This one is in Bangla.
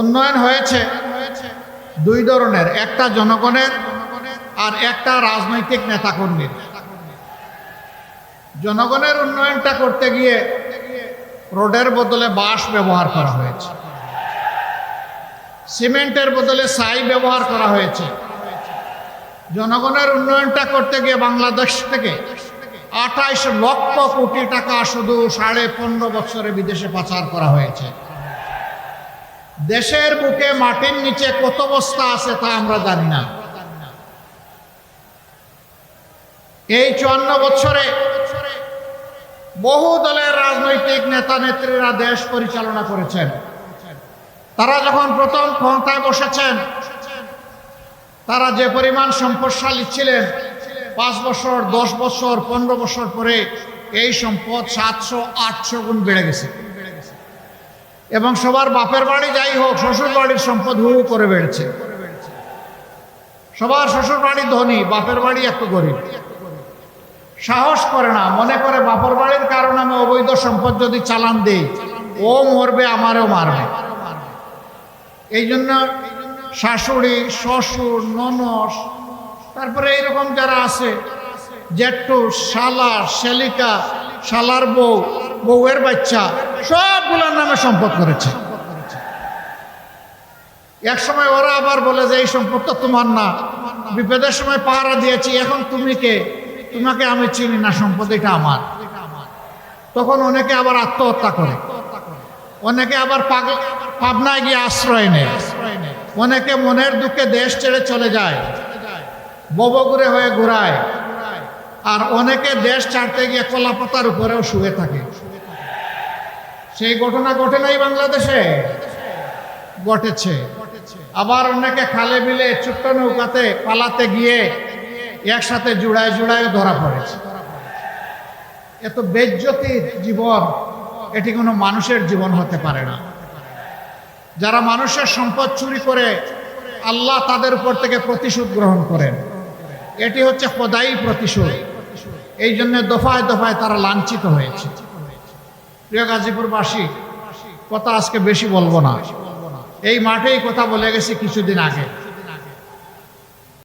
উন্নয়ন হয়েছে দুই ধরনের, একটা জনগণের আর একটা রাজনৈতিক নেতাকর্মীর। জনগণের উন্নয়নটা করতে গিয়ে রোডের বদলে বাঁশ ব্যবহার করা হয়েছে। সিমেন্টের বদলে সাই ব্যবহার করা হয়েছে। জনগণের উন্নয়নটা করতে গিয়ে বাংলাদেশ থেকে আঠাইশ লক্ষ কোটি টাকা শুধু সাড়ে পনেরো বছরে বিদেশে পাচার করা হয়েছে। দেশের বুকে মাটির নিচে কত বস্তা আছে তা আমরা জানি না। এই চুয়ান্ন বছরে বহু দলের রাজনৈতিক নেতা নেত্রীরা দেশ পরিচালনা করেছেন। তারা যখন প্রথম ক্ষমতায় বসেছেন, তারা যে পরিমাণ সম্পদশালী ছিলেন, পাঁচ বছর, দশ বছর, পনেরো বছর পরে এই সম্পদ সাতশো, আটশো গুণ বেড়ে গেছে। এবং সবার বাপের বাড়ি যাই হোক, শ্বশুর বাড়ির সম্পদ হু করে বেড়েছে। সবার শ্বশুর বাড়ি ধনী, বাপের বাড়ি এত গরিব। সাহস করে না, মনে করে বাপের বাড়ির কারণে আমি অবৈধ সম্পদ যদি চালান দেই, ও মরবে, আমারও মারবে। এই জন্য শাশুড়ি, শ্বশুর, ননস, তারপরে এইরকম যারা আছে, জেঠু, শালা, শালিকা, শালার বউ, বউয়ের বাচ্চা সবগুলোর নামে সম্পদ করেছে। এক সময় ওরা আবার বলে যে, এই সম্পদ তো তোমার না। বিপদের সময় পাহারা দিয়েছি। এখন তুমি কে? তোমাকে আমি চিনি না, সম্পদ এটা আমার। তখন অনেকে আবার আত্মহত্যা করে। অনেকে আবার পাবনায় গিয়ে আশ্রয় নেয়। অনেকে মনের দুঃখে দেশ ছেড়ে চলে যায়। ববগুড়ে হয়ে ঘুরায়। আর অনেকে দেশ ছাড়তে গিয়ে কলাপাতার উপরেও শুয়ে থাকে। সেই ঘটনা ঘটে নাই বাংলাদেশে? ঘটেছে। আবার অনেকে খালে বিলে ছোট্ট নৌকাতে পালাতে গিয়ে একসাথে জুড়ায় জুড়ায় ধরা পড়েছে। এত বেজ্জতির জীবন, এটি কোনো মানুষের জীবন হতে পারে না। যারা মানুষের সম্পদ চুরি করে আল্লাহ তাদের উপর থেকে প্রতিশোধ গ্রহণ করেন। এটি হচ্ছে খোদাই প্রতিশোধ। এই জন্য দফায় দফায় তারা লাঞ্ছিত হয়েছে। প্রিয় গাজীপুরবাসী কথা আজকে বেশি বলব না। এই মাঠেই কথা বলে গেছি কিছুদিন আগে।